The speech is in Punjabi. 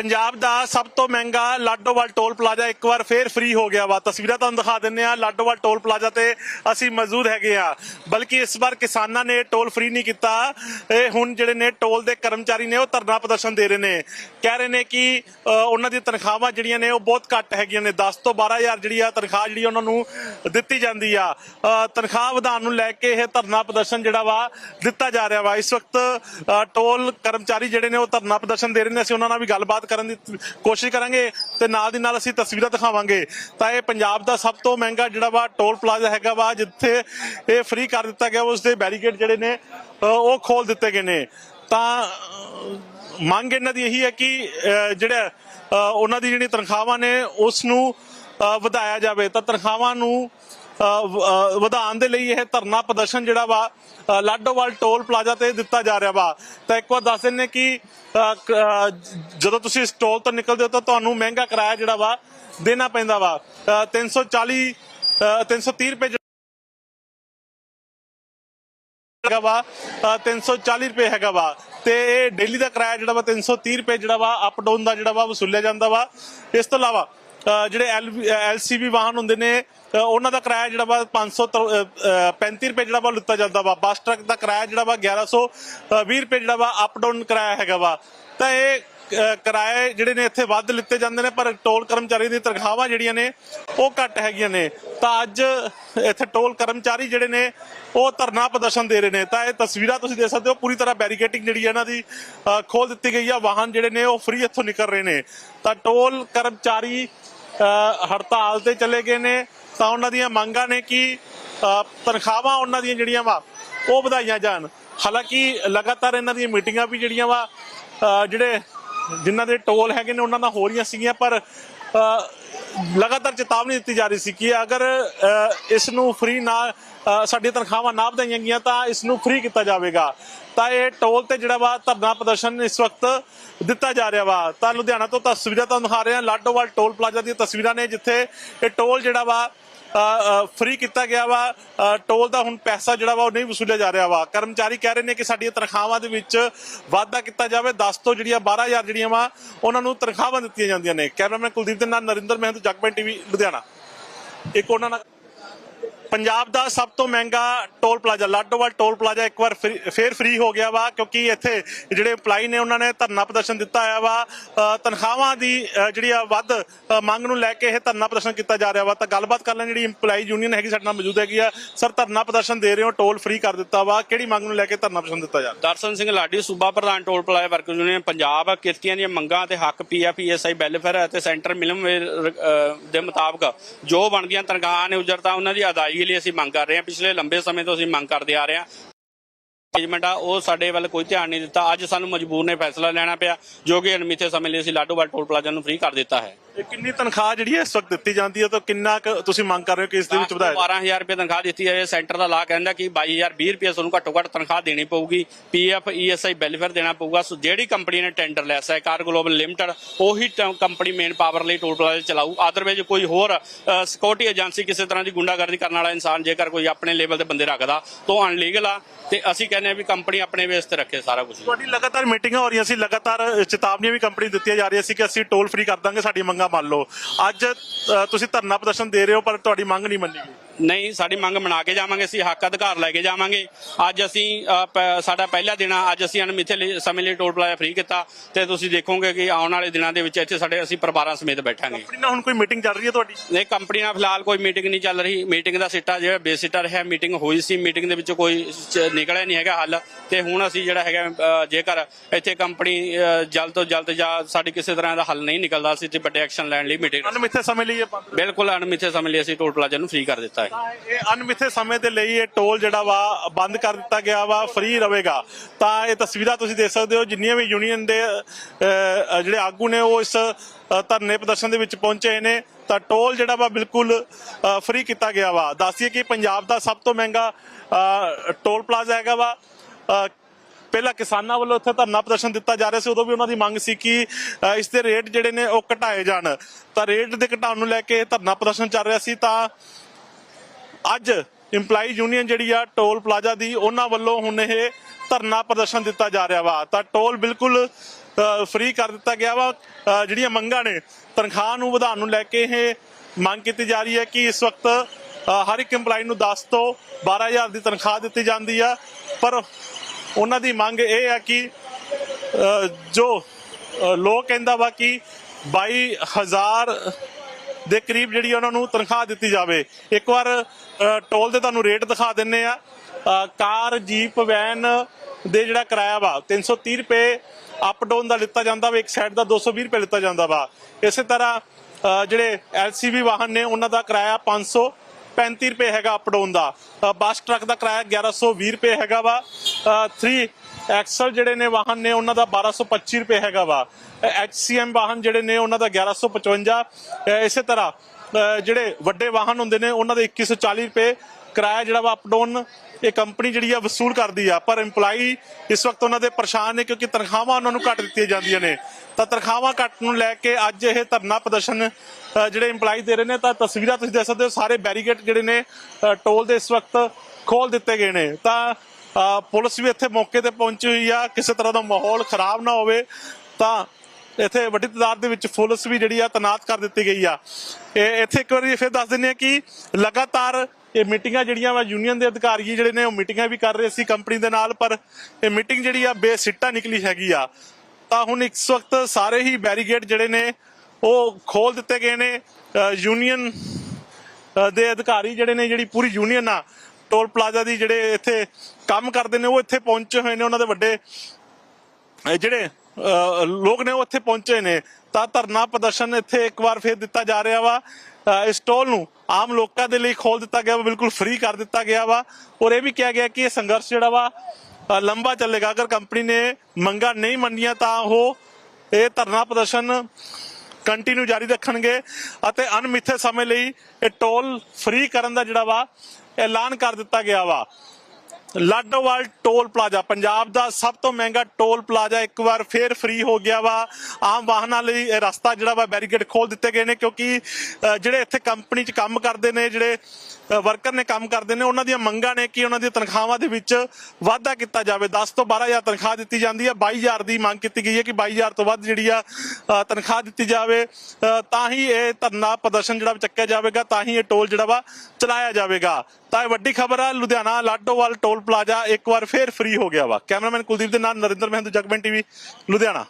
ਪੰਜਾਬ ਦਾ ਸਭ ਤੋਂ ਮਹਿੰਗਾ ਲਾਡੋਵਾਲ ਟੋਲ ਪਲਾਜ਼ਾ ਇੱਕ ਵਾਰ ਫੇਰ ਫ੍ਰੀ ਹੋ ਗਿਆ ਵਾ। ਤਸਵੀਰਾਂ ਤੁਹਾਨੂੰ ਦਿਖਾ ਦਿੰਨੇ ਆ ਲਾਡੋਵਾਲ ਟੋਲ ਪਲਾਜ਼ਾ ਤੇ ਅਸੀਂ ਮੌਜੂਦ ਹੈਗੇ ਆ ਬਲਕਿ ਇਸ ਵਾਰ ਕਿਸਾਨਾਂ ਨੇ ਟੋਲ ਫ੍ਰੀ ਨਹੀਂ ਕੀਤਾ। ਇਹ ਹੁਣ ਜਿਹੜੇ ਨੇ ਟੋਲ ਦੇ ਕਰਮਚਾਰੀ ਨੇ, ਉਹ ਧਰਨਾ ਪ੍ਰਦਰਸ਼ਨ ਦੇ ਰਹੇ ਨੇ। ਕਹਿ ਰਹੇ ਨੇ ਕਿ ਉਹਨਾਂ ਦੀਆਂ ਤਨਖਾਹਾਂ ਜਿਹੜੀਆਂ ਨੇ, ਉਹ ਬਹੁਤ ਘੱਟ ਹੈਗੀਆਂ ਨੇ। 10 ਤੋਂ 12000 ਜਿਹੜੀ ਆ ਤਨਖਾਹ ਜਿਹੜੀ ਉਹਨਾਂ ਨੂੰ ਦਿੱਤੀ ਜਾਂਦੀ ਆ। ਤਨਖਾਹ ਵਧਾਉਣ ਨੂੰ ਲੈ ਕੇ ਇਹ ਧਰਨਾ ਪ੍ਰਦਰਸ਼ਨ ਜਿਹੜਾ ਵਾ, ਦਿੱਤਾ ਜਾ ਰਿਹਾ ਵਾ। ਇਸ ਵਕਤ ਟੋਲ ਕਰਮਚਾਰੀ ਜਿਹੜੇ ਨੇ, ਉਹ ਧਰਨਾ ਪ੍ਰਦਰਸ਼ਨ ਦੇ ਰਹੇ ਨੇ। ਅਸੀਂ ਉਹਨਾਂ ਨਾਲ ਵੀ ਗੱਲਬਾਤ ਕਰਨ ਦੀ ਕੋਸ਼ਿਸ਼ ਕਰਾਂਗੇ ਤੇ ਨਾਲ ਦੀ ਨਾਲ ਅਸੀਂ ਤਸਵੀਰਾਂ ਦਿਖਾਵਾਂਗੇ। ਤਾਂ ਇਹ ਪੰਜਾਬ ਦਾ ਸਭ ਤੋਂ ਮਹਿੰਗਾ ਜਿਹੜਾ ਵਾ ਟੋਲ ਪਲਾਜ਼ਾ ਹੈਗਾ ਵਾ ਜਿੱਥੇ ਇਹ ਫ੍ਰੀ ਕਰ ਦਿੱਤਾ ਗਿਆ ਵਾ, ਉਸ ਦੇ ਬੈਰੀਕੇਡ ਜਿਹੜੇ ਨੇ ਉਹ ਖੋਲ ਦਿੱਤੇ ਗਏ ਨੇ। ਤਾਂ ਮੰਗ ਇਹਨਾਂ ਦੀ ਇਹੀ ਹੈ ਕਿ ਜਿਹੜਾ ਉਹਨਾਂ ਦੀ ਜਿਹੜੀ ਤਨਖਾਹਾਂ ਨੇ ਉਸ ਨੂੰ ਵਧਾਇਆ ਜਾਵੇ। ਤਾਂ ਤਨਖਾਹਾਂ ਨੂੰ ਵਧਾਉਣ ਦੇ ਲਈ ਇਹ ਧਰਨਾ ਪ੍ਰਦਰਸ਼ਨ ਜਿਹੜਾ ਵਾ ਲਾਡੋਵਾਲ ਟੋਲ ਪਲਾਜ਼ਾ ਤੇ ਦਿੱਤਾ ਜਾ ਰਿਹਾ ਵਾ। ਤਾਂ ਇੱਕ ਵਾਰ ਦੱਸ ਦਿੰਨੇ ਕਿ ਜਦੋਂ ਤੁਸੀਂ ਇਸ ਟੋਲ ਤੋਂ ਨਿਕਲਦੇ ਹੋ ਤਾਂ ਤੁਹਾਨੂੰ ਮਹਿੰਗਾ ਕਿਰਾਇਆ ਜਿਹੜਾ ਵਾ ਦੇਣਾ ਪੈਂਦਾ ਵਾ। ਅ, 340 ਅ, 330 ਰੁਪਏ ਹੈਗਾ ਵਾ ਅ, 340 ਰੁਪਏ ਹੈਗਾ ਵਾ। ਤੇ ਇਹ ਡੇਲੀ ਦਾ ਕਿਰਾਇਆ ਜਿਹੜਾ ਵਾ 330 ਰੁਪਏ ਜਿਹੜਾ ਵਾ ਅਪ ਡਾਊਨ ਦਾ ਜਿਹੜਾ ਵਾ ਵਸੂਲਿਆ ਜਾਂਦਾ ਵਾ। ਇਸ ਤੋਂ ਇਲਾਵਾ ਜਿਹੜੇ ਐਲਸੀਬੀ ਵਾਹਨ ਹੁੰਦੇ ਨੇ ਉਹਨਾਂ ਦਾ ਕਿਰਾਇਆ ਜਿਹੜਾ ਵਾ 535 ਰੁਪਏ ਜਿਹੜਾ ਵਾ ਲਿੱਤਾ ਜਾਂਦਾ ਵਾ। ਬੱਸ ਟਰੱਕ ਦਾ ਕਿਰਾਇਆ ਜਿਹੜਾ ਵਾ 1120 ਰੁਪਏ ਜਿਹੜਾ ਵਾ ਅਪ ਡਾਊਨ ਕਿਰਾਇਆ ਹੈਗਾ ਵਾ। ਤਾਂ ਇਹ ਕਿਰਾਏ ਜਿਹੜੇ ਨੇ ਇੱਥੇ ਵੱਧ ਲਿੱਤੇ ਜਾਂਦੇ ਨੇ ਪਰ ਟੋਲ ਕਰਮਚਾਰੀ ਦੀ ਤਨਖਾਹਾਂ ਜਿਹੜੀਆਂ ਨੇ ਉਹ ਘੱਟ ਹੈਗੀਆਂ ਨੇ। ਤਾਂ ਅੱਜ ਇੱਥੇ ਟੋਲ ਕਰਮਚਾਰੀ ਜਿਹੜੇ ਨੇ ਉਹ ਧਰਨਾ ਪ੍ਰਦਰਸ਼ਨ ਦੇ ਰਹੇ ਨੇ। ਤਾਂ ਇਹ ਤਸਵੀਰਾਂ ਤੁਸੀਂ ਦੇਖ ਸਕਦੇ ਹੋ ਪੂਰੀ ਤਰ੍ਹਾਂ ਬੈਰੀਕੇਟਿੰਗ ਜਿਹੜੀ ਹੈ ਇਹਨਾਂ ਦੀ ਅ, ਖੋਲ ਦਿੱਤੀ ਗਈ ਆ। ਵਾਹਨ ਜਿਹੜੇ ਨੇ ਉਹ ਫ੍ਰੀ ਇੱਥੋਂ ਨਿਕਲ ਰਹੇ ਨੇ। ਤਾਂ ਟੋਲ ਕਰਮਚਾਰੀ ਹੜਤਾਲ ਤੇ ਚਲੇ ਗਏ ਨੇ, ਤਾਂ ਉਹਨਾਂ ਦੀਆਂ ਮੰਗਾਂ ਨੇ ਕਿ ਤਨਖਾਹਾਂ ਉਹਨਾਂ ਦੀਆਂ ਜਿਹੜੀਆਂ ਵਾ, ਉਹ ਵਧਾਈਆਂ ਜਾਣ। ਹਾਲਾਂਕਿ ਲਗਾਤਾਰ ਇਹਨਾਂ ਦੀਆਂ ਮੀਟਿੰਗਾਂ ਵੀ ਜਿਹੜੀਆਂ ਵਾ ਜਿਹੜੇ, ਜਿਨ੍ਹਾਂ ਦੇ ਟੋਲ ਹੈਗੇ ਨੇ, ਉਹਨਾਂ ਨਾਲ ਹੋ ਰਹੀਆਂ ਸੀਗੀਆਂ, ਪਰ ਲਗਾਤਾਰ ਚੇਤਾਵਨੀ ਦਿੱਤੀ ਜਾ ਰਹੀ ਸੀ ਕਿ ਅਗਰ ਅ, ਇਸ ਨੂੰ ਫ੍ਰੀ ਨਾ ਸਾਡੀਆਂ ਤਨਖਾਹਾਂ ਨਾ ਵਧਾਈਆਂ ਗਈਆਂ ਤਾਂ ਇਸ ਨੂੰ ਫ੍ਰੀ ਕੀਤਾ ਜਾਵੇਗਾ। ਤਾਂ ਇਹ ਟੋਲ ਤੇ ਜਿਹੜਾ ਵਾ ਧਰਨਾ ਪ੍ਰਦਰਸ਼ਨ ਇਸ ਵਕਤ ਦਿੱਤਾ ਜਾ ਰਿਹਾ ਵਾ। ਤਾਂ ਲੁਧਿਆਣਾ ਤੋਂ ਤਸਵੀਰਾਂ ਤੁਹਾਨੂੰ ਦਿਖਾ ਰਹੇ ਹਾਂ। ਲਾਡੋਵਾਲ ਟੋਲ ਪਲਾਜ਼ਾ ਦੀਆਂ ਤਸਵੀਰਾਂ ਨੇ ਜਿੱਥੇ ਇਹ ਟੋਲ ਜਿਹੜਾ ਵਾ ਫ੍ਰੀ ਕੀਤਾ ਗਿਆ ਵਾ। ਟੋਲ ਦਾ ਹੁਣ ਪੈਸਾ ਜਿਹੜਾ ਵਾ ਉਹ ਨਹੀਂ ਵਸੂਲਿਆ ਜਾ ਰਿਹਾ ਵਾ। ਕਰਮਚਾਰੀ ਕਹਿ ਰਹੇ ਨੇ ਕਿ ਸਾਡੀਆਂ ਤਨਖਾਹਾਂ ਦੇ ਵਿੱਚ ਵਾਧਾ ਕੀਤਾ ਜਾਵੇ। 10 ਤੋਂ ਜਿਹੜੀਆਂ 12000 ਜਿਹੜੀਆਂ ਵਾ, ਉਹਨਾਂ ਨੂੰ ਤਨਖਾਹਾਂ ਦਿੱਤੀਆਂ ਜਾਂਦੀਆਂ ਨੇ। ਕੈਮਰਾਮੈਨ ਕੁਲਦੀਪ ਦੇ ਨਾਲ ਨਰਿੰਦਰ ਮਹਿੰਦ ਜਗਬੈਂ ਟੀਵੀ, ਲੁਧਿਆਣਾ। ਇੱਕ ਉਹਨਾਂ ਨਾਲ ਪੰਜਾਬ ਦਾ ਸਭ ਤੋਂ ਮਹਿੰਗਾ toll plaza, Ladowal toll plaza ਇੱਕ ਵਾਰ ਫ੍ਰੀ- ਫੇਰ ਫ੍ਰੀ ਹੋ ਗਿਆ ਵਾ, ਕਿਉਂਕਿ ਇੱਥੇ ਜਿਹੜੇ EMPLOYE ਨੇ ਉਹਨਾਂ ਨੇ ਧਰਨਾ ਪ੍ਰਦਰਸ਼ਨ ਦਿੱਤਾ ਹੋਇਆ ਵਾ। ਤਨਖਾਹਾਂ ਦੀ ਜਿਹੜੀ ਆ ਵੱਧ ਮੰਗ ਨੂੰ ਲੈ ਕੇ ਇਹ ਧਰਨਾ ਪ੍ਰਦਰਸ਼ਨ ਕੀਤਾ ਜਾ ਰਿਹਾ ਵਾ। ਤਾਂ ਗੱਲਬਾਤ ਕਰ ਲੈਣ ਜਿਹੜੀ EMPLOYE ਯੂਨੀਅਨ ਹੈਗੀ ਸਾਡੇ ਨਾਲ ਮੌਜੂਦ ਹੈਗੀ ਆ। ਸਰ, ਧਰਨਾ ਪ੍ਰਦਰਸ਼ਨ ਦੇ ਰਹੇ ਹੋ, ਟੋਲ ਫ੍ਰੀ ਕਰ ਦਿੱਤਾ ਵਾ। ਕਿਹੜੀ ਮੰਗ ਨੂੰ ਲੈ ਕੇ ਧਰਨਾ ਪ੍ਰਦਰਸ਼ਨ ਦਿੱਤਾ ਜਾ ਦਰਸ਼ਨ ਸਿੰਘ ਲਾਡੀ, ਸੂਬਾ ਪ੍ਰਧਾਨ toll plaza worker union, Punjab. ਕਿਰਤੀਆਂ ਦੀਆਂ ਮੰਗਾਂ ਤੇ ਹੱਕ ਪੀਐਫਈਐਸਆਈ ਵੈਲਫੇਅਰ ਅਤੇ ਸੈਂਟਰ ਮਿਲਮ ਦੇ ਮੁਤਾਬਕ ਜੋ ਬਣਦੀਆਂ ਤਨਖਾਹਾਂ ਨੇ, ਉਜਰਤਾ ਉਹਨਾਂ ਦੀ ਅਦਾਇਗੀ ਲਈ ਅਸੀਂ ਮੰਗ ਕਰ ਰਹੇ ਹਾਂ। ਪਿਛਲੇ ਲੰਬੇ ਸਮੇਂ ਤੋਂ ਅਸੀਂ ਮੰਗ ਕਰਦੇ ਆ ਰਹੇ ਹਾਂ। ਮੈਨੇਜਮੈਂਟ ਆ, ਉਹ ਸਾਡੇ ਵੱਲ ਕੋਈ ਧਿਆਨ ਨਹੀਂ ਦਿੱਤਾ। ਅੱਜ ਸਾਨੂੰ ਮਜਬੂਰ ਨੇ ਫੈਸਲਾ ਲੈਣਾ ਪਿਆ, ਜੋ ਕਿ ਅਣਮਿੱਥੇ ਸਮੇਂ ਲਈ ਅਸੀਂ ਲਾਡੋਵਾਲ ਟੋਲ ਪਲਾਜ਼ਾ ਨੂੰ ਫ੍ਰੀ ਕਰ ਦਿੱਤਾ ਹੈ। ਇਹ ਕਿੰਨੀ ਤਨਖਾਹ ਜਿਹੜੀ ਹੈ ਇਸ ਵਕਤ ਦਿੱਤੀ ਜਾਂਦੀ ਹੈ ਤਾਂ ਕਿੰਨਾ ਕੁ ਤੁਸੀਂ ਮੰਗ ਕਰ ਰਹੇ ਹੋ ਕਿ ਇਸ ਦੇ ਵਿੱਚ ਵਧਾਇਆ ਜਾਵੇ? 12000 ਰੁਪਏ ਤਨਖਾਹ ਦਿੱਤੀ ਹੈ। ਸੈਂਟਰ ਦਾ ਲਾ ਕਹਿੰਦਾ ਕਿ 22000 20 ਰੁਪਏ ਤੁਹਾਨੂੰ ਘੱਟੋ ਘੱਟ ਤਨਖਾਹ ਦੇਣੀ ਪਊਗੀ। ਪੀਐਫ ਈਐਸਆਈ ਵੈਲਫੇਅਰ ਦੇਣਾ ਪਊਗਾ। ਸੋ ਜਿਹੜੀ ਕੰਪਨੀ ਨੇ ਟੈਂਡਰ ਲਿਆ ਸਹਿਕਾਰ ਗਲੋਬਲ ਲਿਮਟਿਡ ਉਹੀ ਕੰਪਨੀ ਮੇਨ ਪਾਵਰ ਲਈ ਟੋਲ ਪਲਾਜ਼ਾ ਚਲਾਊ। ਅਦਰਵਾਈਜ਼ ਕੋਈ ਹੋਰ ਸਿਕਿਉਰਿਟੀ ਏਜੰਸੀ ਕਿਸੇ ਤਰ੍ਹਾਂ ਦੀ ਗੁੰਡਾਗਰਦੀ ਕਰਨ ਵਾਲਾ ਇਨਸਾਨ ਜੇਕਰ ਕੋਈ ਆਪਣੇ ਲੈਵਲ ਤੇ ਬੰਦੇ ਰੱਖਦਾ ਤਾਂ ਅਨਲੀਗਲ ਆ। ਤੇ ਅਸੀਂ ਕਹਿੰਦੇ ਆ ਵੀ ਕੰਪਨੀ ਆਪਣੇ ਬੇਸ ਤੇ ਰੱਖੇ ਸਾਰਾ ਕੁਝ ਤੁਹਾਡੀ ਲਗਾਤਾਰ ਮੀਟਿੰਗਾਂ ਹੋ ਰਹੀਆਂ ਸੀ ਲਗਾਤਾਰ ਚੇਤਾਵਨੀਆਂ ਵੀ ਕੰਪਨੀ ਦਿੱਤੀਆਂ ਜਾ ਰਹੀਆਂ ਸੀ ਕਿ ਅਸੀਂ ਟੋਲ ਫ੍ਰੀ ਕਰ ਦਾਂਗੇ ਸਾਡੀ ਮੰਗਾਂ ਮੰਨ ਲਓ। ਅੱਜ ਅ, ਤੁਸੀਂ ਧਰਨਾ ਪ੍ਰਦਰਸ਼ਨ ਦੇ ਰਹੇ ਹੋ ਪਰ ਤੁਹਾਡੀ ਮੰਗ ਨਹੀਂ ਮੰਨੀ ਗਈ। ਨਹੀਂ ਸਾਡੀ ਮੰਗ ਮਨਾ ਕੇ ਜਾਵਾਂਗੇ ਅਸੀਂ ਹੱਕ ਅਧਿਕਾਰ ਲੈ ਕੇ ਜਾਵਾਂਗੇ। ਅੱਜ ਅਸੀਂ ਸਾਡਾ ਪਹਿਲਾ ਦਿਨ ਆ ਅੱਜ ਅਸੀਂ ਅਣਮਿੱਥੇ ਸਮੇਂ ਲਈ ਟੋਲ ਪਲਾਜ਼ਾ ਫ੍ਰੀ ਕੀਤਾ ਤੇ ਤੁਸੀਂ ਦੇਖੋਗੇ ਕਿ ਆਉਣ ਵਾਲੇ ਦਿਨਾਂ ਦੇ ਵਿੱਚ ਇੱਥੇ ਸਾਡੇ ਅਸੀਂ ਪਰਿਵਾਰਾਂ ਸਮੇਤ ਬੈਠਾਂਗੇ। ਕੰਪਨੀ ਨਾਲ ਹੁਣ ਕੋਈ ਮੀਟਿੰਗ ਚੱਲ ਰਹੀ ਹੈ ਤੁਹਾਡੀ? ਨਹੀਂ ਕੰਪਨੀ ਨਾਲ ਫਿਲਹਾਲ ਕੋਈ ਮੀਟਿੰਗ ਨਹੀਂ ਚੱਲ ਰਹੀ। ਮੀਟਿੰਗ ਦਾ ਸਿੱਟਾ ਜਿਹੜਾ ਬੇਸ ਸਿੱਟਾ ਰਿਹਾ ਮੀਟਿੰਗ ਹੋਈ ਸੀ ਮੀਟਿੰਗ ਦੇ ਵਿੱਚ ਕੋਈ ਨਿਕਲਿਆ ਨਹੀਂ ਹੈਗਾ ਹੱਲ। ਤੇ ਹੁਣ ਅਸੀਂ ਜਿਹੜਾ ਹੈਗਾ ਜੇਕਰ ਇੱਥੇ ਕੰਪਨੀ ਜਲਦ ਤੋਂ ਜਲਦ ਜਾਂ ਸਾਡੀ ਕਿਸੇ ਤਰ੍ਹਾਂ ਦਾ ਹੱਲ ਨਹੀਂ ਨਿਕਲਦਾ ਅਸੀਂ ਤੇ ਵੱਡੇ ਐਕਸ਼ਨ ਲੈਣ ਲਈ ਮੀਟਿੰਗ ਅਨਮਿੱਥੇ ਸਮੇਂ ਲਈ ਬਿਲਕੁਲ ਅਣਮਿੱਥੇ ਸਮੇਂ ਲਈ ਅਸੀਂ ਟੋਲ ਪਲਾਜ਼ਾ ਨੂੰ ਫ੍ਰੀ ਕਰ ਦਿੱਤਾ ਹੈ। ਤਾਂ ਇਹ ਅਨਮਿੱਥੇ ਸਮੇਂ ਦੇ ਲਈ ਇਹ ਟੋਲ ਜਿਹੜਾ ਵਾ ਬੰਦ ਕਰ ਦਿੱਤਾ ਗਿਆ ਵਾ ਫ੍ਰੀ ਰਹੇਗਾ। ਤਾਂ ਇਹ ਤਸਵੀਰਾਂ ਤੁਸੀਂ ਦੇਖ ਸਕਦੇ ਹੋ ਜਿੰਨੀਆਂ ਵੀ ਯੂਨੀਅਨ ਦੇ ਅ, ਜਿਹੜੇ ਆਗੂ ਨੇ ਉਹ ਇਸ ਅ, ਧਰਨੇ ਪ੍ਰਦਰਸ਼ਨ ਦੇ ਵਿੱਚ ਪਹੁੰਚੇ ਨੇ। ਤਾਂ ਟੋਲ ਜਿਹੜਾ ਵਾ ਬਿਲਕੁਲ ਫ੍ਰੀ ਕੀਤਾ ਗਿਆ ਵਾ। ਦੱਸੀਏ ਕਿ ਪੰਜਾਬ ਦਾ ਸਭ ਤੋਂ ਮਹਿੰਗਾ ਅ, ਟੋਲ ਪਲਾਜ਼ਾ ਹੈਗਾ ਵਾ। ਅ, ਪਹਿਲਾਂ ਕਿਸਾਨਾਂ ਵੱਲੋਂ ਇੱਥੇ ਧਰਨਾ ਪ੍ਰਦਰਸ਼ਨ ਦਿੱਤਾ ਜਾ ਰਿਹਾ ਸੀ। ਉਦੋਂ ਵੀ ਉਹਨਾਂ ਦੀ ਮੰਗ ਸੀ ਕਿ ਅ, ਇਸ ਦੇ ਰੇਟ ਜਿਹੜੇ ਨੇ ਉਹ ਘਟਾਏ ਜਾਣ। ਤਾਂ ਰੇਟ ਦੇ ਘਟਾਉਣ ਨੂੰ ਲੈ ਕੇ ਧਰਨਾ ਪ੍ਰਦਰਸ਼ਨ ਚੱਲ ਰਿਹਾ ਸੀ। ਤਾਂ ਅੱਜ EMPLOYE ਯੂਨੀਅਨ ਜਿਹੜੀ ਆ ਟੋਲ ਪਲਾਜ਼ਾ ਦੀ, ਉਹਨਾਂ ਵੱਲੋਂ ਹੁਣ ਇਹ ਧਰਨਾ ਪ੍ਰਦਰਸ਼ਨ ਦਿੱਤਾ ਜਾ ਰਿਹਾ ਵਾ। ਤਾਂ ਟੋਲ ਬਿਲਕੁਲ ਫ੍ਰੀ ਕਰ ਦਿੱਤਾ ਗਿਆ ਵਾ। ਜਿਹੜੀਆਂ ਮੰਗਾਂ ਨੇ, ਤਨਖਾਹ ਨੂੰ ਵਧਾਉਣ ਨੂੰ ਲੈ ਕੇ ਇਹ ਮੰਗ ਕੀਤੀ ਜਾ ਰਹੀ ਹੈ ਕਿ ਇਸ ਵਕਤ ਹਰ ਇੱਕ EMPLOYE ਨੂੰ 10 ਤੋਂ 12000 ਦੀ ਤਨਖਾਹ ਦਿੱਤੀ ਜਾਂਦੀ ਆ। ਪਰ ਉਹਨਾਂ ਦੀ ਮੰਗ ਇਹ ਹੈ ਕਿ ਜੋ ਲੋਕ ਕਹਿੰਦਾ ਵਾ ਕਿ 22000 ਦੇ ਕਰੀਬ ਜਿਹੜੀ ਉਹਨਾਂ ਨੂੰ ਤਨਖਾਹ ਦਿੱਤੀ ਜਾਵੇ। ਇੱਕ ਵਾਰ ਟੋਲ ਦੇ ਤੁਹਾਨੂੰ ਰੇਟ ਦਿਖਾ ਦਿੰਨੇ ਆ। ਕਾਰ ਜੀਪ ਵੈਨ ਦੇ ਜਿਹੜਾ ਕਿਰਾਇਆ ਵਾ 330 ਰੁਪਏ ਅਪ ਡਾਊਨ ਦਾ ਲਿੱਤਾ ਜਾਂਦਾ ਵਾ ਇੱਕ ਸਾਈਡ ਦਾ 220 ਰੁਪਏ ਲਿੱਤਾ ਜਾਂਦਾ ਵਾ। ਇਸੇ ਤਰ੍ਹਾਂ ਅ, ਜਿਹੜੇ ਐਲਸੀਵੀ ਵਾਹਨ ਨੇ ਉਹਨਾਂ ਦਾ ਕਿਰਾਇਆ 535 ਰੁਪਏ ਹੈਗਾ ਅਪ ਡਾਊਨ ਦਾ। ਬੱਸ ਟਰੱਕ ਦਾ ਕਿਰਾਇਆ 1120 ਰੁਪਏ ਹੈਗਾ ਵਾ। 3 ਐਕਸਲ ਜਿਹੜੇ ਨੇ ਵਾਹਨ ਨੇ ਉਹਨਾਂ ਦਾ 1225 ਰੁਪਏ ਹੈਗਾ ਵਾ। ਐਚਸੀਐਮ ਵਾਹਨ ਜਿਹੜੇ ਨੇ ਉਹਨਾਂ ਦਾ 1155 ਅ, ਇਸੇ ਤਰ੍ਹਾਂ ਜਿਹੜੇ ਵੱਡੇ ਵਾਹਨ ਹੁੰਦੇ ਨੇ ਉਹਨਾਂ ਦੇ 2140 ਰੁਪਏ ਕਿਰਾਇਆ ਜਿਹੜਾ ਵਾ ਅਪਡਾਊਨ ਇਹ ਕੰਪਨੀ ਜਿਹੜੀ ਆ ਵਸੂਲ ਕਰਦੀ ਆ। ਪਰ EMPLOYE ਇਸ ਵਕਤ ਉਹਨਾਂ ਦੇ ਪਰੇਸ਼ਾਨ ਨੇ ਕਿਉਂਕਿ ਤਨਖਾਹਾਂ ਉਹਨਾਂ ਨੂੰ ਘੱਟ ਦਿੱਤੀਆਂ ਜਾਂਦੀਆਂ ਨੇ। ਤਾਂ ਤਨਖਾਹਾਂ ਘੱਟ ਨੂੰ ਲੈ ਕੇ ਅੱਜ ਇਹ ਧਰਨਾ ਪ੍ਰਦਰਸ਼ਨ ਜਿਹੜੇ EMPLOYE ਦੇ ਰਹੇ ਨੇ ਤਾਂ ਤਸਵੀਰਾਂ ਤੁਸੀਂ ਦੇਖ ਸਕਦੇ ਹੋ ਸਾਰੇ ਬੈਰੀਗੇਡ ਜਿਹੜੇ ਨੇ ਟੋਲ ਦੇ ਇਸ ਵਕਤ ਖੋਲ ਦਿੱਤੇ ਗਏ ਨੇ। ਤਾਂ ਪੁਲਿਸ ਵੀ ਇੱਥੇ ਮੌਕੇ ਤੇ ਪਹੁੰਚੀ ਹੋਈ ਆ। ਕਿਸੇ ਤਰ੍ਹਾਂ ਦਾ ਮਾਹੌਲ ਖਰਾਬ ਨਾ ਹੋਵੇ ਤਾਂ ਇੱਥੇ ਵੱਡੀ ਤਾਦਾਦ ਦੇ ਵਿੱਚ ਪੁਲਿਸ ਵੀ ਜਿਹੜੀ ਆ ਤਨਾਤ ਕਰ ਦਿੱਤੀ ਗਈ ਆ। ਇਹ ਇੱਥੇ ਇੱਕ ਵਾਰੀ ਫਿਰ ਦੱਸ ਦਿੰਦੇ ਆ ਕਿ ਲਗਾਤਾਰ ਇਹ ਮੀਟਿੰਗਾਂ ਜਿਹੜੀਆਂ ਵਾ ਯੂਨੀਅਨ ਦੇ ਅਧਿਕਾਰੀ ਜਿਹੜੇ ਨੇ ਉਹ ਮੀਟਿੰਗਾਂ ਵੀ ਕਰ ਰਹੇ ਸੀ ਕੰਪਨੀ ਦੇ ਨਾਲ, ਪਰ ਇਹ ਮੀਟਿੰਗ ਜਿਹੜੀ ਆ ਬੇਸਿੱਟਾ ਨਿਕਲੀ ਹੈਗੀ ਆ। ਤਾਂ ਹੁਣ ਇਸ ਵਕਤ ਸਾਰੇ ਹੀ ਬੈਰੀਗੇਡ ਜਿਹੜੇ ਨੇ ਉਹ ਖੋਲ ਦਿੱਤੇ ਗਏ ਨੇ। ਯੂਨੀਅਨ ਦੇ ਅਧਿਕਾਰੀ ਜਿਹੜੇ ਨੇ, ਜਿਹੜੀ ਪੂਰੀ ਯੂਨੀਅਨ ਆ ਟੋਲ ਪਲਾਜ਼ਾ ਦੀ ਜਿਹੜੇ ਇੱਥੇ ਕੰਮ ਕਰਦੇ ਨੇ, ਉਹ ਇੱਥੇ ਪਹੁੰਚੇ ਹੋਏ ਨੇ, ਉਹਨਾਂ ਦੇ ਵੱਡੇ ਜਿਹੜੇ ਲੋਕ ਨੇ, ਉਹ ਇੱਥੇ ਪਹੁੰਚੇ ਨੇ। ਤਾਂ ਧਰਨਾ ਪ੍ਰਦਰਸ਼ਨ ਇੱਥੇ ਇੱਕ ਵਾਰ ਫੇਰ ਦਿੱਤਾ ਜਾ ਰਿਹਾ ਵਾ। ਇਸ ਟੋਲ ਨੂੰ ਆਮ ਲੋਕਾਂ ਦੇ ਲਈ ਖੋਲ ਦਿੱਤਾ ਗਿਆ ਵਾ, ਬਿਲਕੁਲ ਫ੍ਰੀ ਕਰ ਦਿੱਤਾ ਗਿਆ ਵਾ। ਔਰ ਇਹ ਵੀ ਕਿਹਾ ਗਿਆ ਕਿ ਇਹ ਸੰਘਰਸ਼ ਜਿਹੜਾ ਵਾ ਲੰਬਾ ਚੱਲੇਗਾ। ਅਗਰ ਕੰਪਨੀ ਨੇ ਮੰਗਾਂ ਨਹੀਂ ਮੰਨੀਆਂ ਤਾਂ ਉਹ ਇਹ ਧਰਨਾ ਪ੍ਰਦਰਸ਼ਨ ਕੰਟੀਨਿਊ ਜਾਰੀ ਰੱਖਣਗੇ ਅਤੇ ਅਣਮਿੱਥੇ ਸਮੇਂ ਲਈ ਇਹ ਟੋਲ ਫ੍ਰੀ ਕਰਨ ਦਾ ਜਿਹੜਾ ਵਾ ਐਲਾਨ ਕਰ ਦਿੱਤਾ ਗਿਆ ਵਾ। ਲਾਡੋਵਾਲ ਟੋਲ ਪਲਾਜ਼ਾ, ਪੰਜਾਬ ਦਾ ਸਭ ਤੋਂ ਮਹਿੰਗਾ ਟੋਲ ਪਲਾਜ਼ਾ ਇੱਕ ਵਾਰ ਫੇਰ ਫ੍ਰੀ ਹੋ ਗਿਆ ਵਾ। ਆਮ ਵਾਹਨਾਂ ਲਈ ਇਹ ਰਸਤਾ ਜਿਹੜਾ ਵਾ ਬੈਰੀਕੇਡ ਖੋਲ ਦਿੱਤੇ ਗਏ ਨੇ ਕਿਉਂਕਿ ਜਿਹੜੇ ਇੱਥੇ ਕੰਪਨੀ 'ਚ ਕੰਮ ਕਰਦੇ ਨੇ, ਜਿਹੜੇ ਵਰਕਰ ਨੇ ਕੰਮ ਕਰਦੇ ਨੇ, ਉਹਨਾਂ ਦੀਆਂ ਮੰਗਾਂ ਨੇ ਕਿ ਉਹਨਾਂ ਦੀਆਂ ਤਨਖਾਹਾਂ ਦੇ ਵਿੱਚ ਵਾਧਾ ਕੀਤਾ ਜਾਵੇ। 10 ਤੋਂ 12000 ਤਨਖਾਹ ਦਿੱਤੀ ਜਾਂਦੀ ਹੈ 22000 ਦੀ ਮੰਗ ਕੀਤੀ ਗਈ ਹੈ ਕਿ 22000 ਤੋਂ ਵੱਧ ਜਿਹੜੀ ਆ ਤਨਖਾਹ ਦਿੱਤੀ ਜਾਵੇ। ਤਾਂ ਹੀ ਇਹ ਧਰਨਾ ਪ੍ਰਦਰਸ਼ਨ ਜਿਹੜਾ ਚੱਕਿਆ ਜਾਵੇਗਾ, ਤਾਂ ਹੀ ਇਹ ਟੋਲ ਜਿਹੜਾ ਵਾ ਚਲਾਇਆ ਜਾਵੇਗਾ। ਤਾਂ ਇਹ ਵੱਡੀ ਖਬਰ ਆ, Ludhiana Ladowal toll toll plaza ਇੱਕ ਵਾਰ ਫੇਰ ਫ੍ਰੀ ਹੋ ਗਿਆ ਵਾ। ਕੈਮਰਾਮੈਨ ਕੁਲਦੀਪ ਦੇ ਨਾਲ ਨਰਿੰਦਰ ਮਹਿੰਦੂ, ਜਗਮਨ ਟੀਵੀ, ਲੁਧਿਆਣਾ।